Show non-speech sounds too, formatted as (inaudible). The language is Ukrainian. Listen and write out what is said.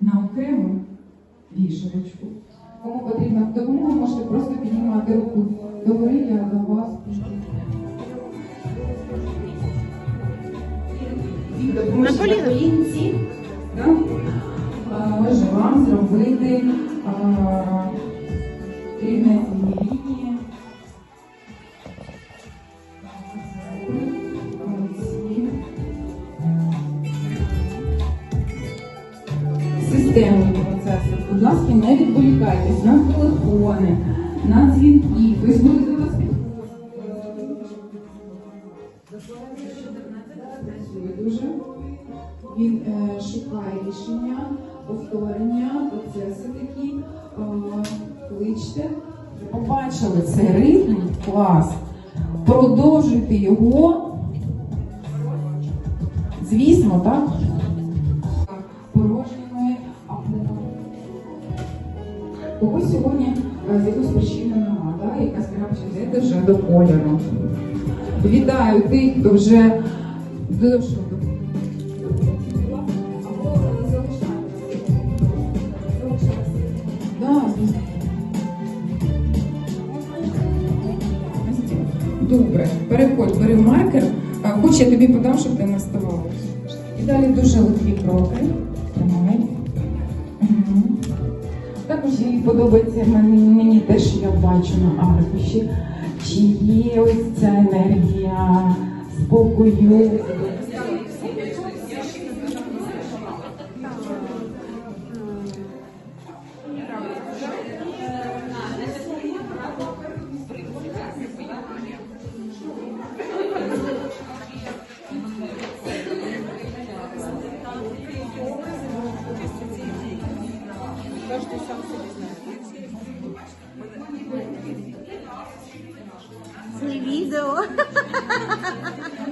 на окрему вішалочку. Кому потрібна допомога, можете просто піднімати руку догори, я до вас. На да? Може вам зробити а, рівнесені Системні процеси. Будь ласка, не відволікайтесь на телефони, на дзвінки. Буде до вас. Він е, шукає рішення, повторення, процеси такі. Е, кличте. Побачили цей ритм, клас. Продовжуйте його. Звісно, так? Когось сьогодні е, з якоїсь причини нема, да? якась крапча йде вже до кольору. Вітаю тих, хто вже дійшов до або залишайтеся. Залишайтеся. Добре, переходь, бери маркер. Хоч я тобі подам, щоб ти не ставала. І далі дуже легкі кроки. Також їй подобається мені, те, що я бачу на аркуші. Чи є ось ця енергія спокою. Це відео. (laughs)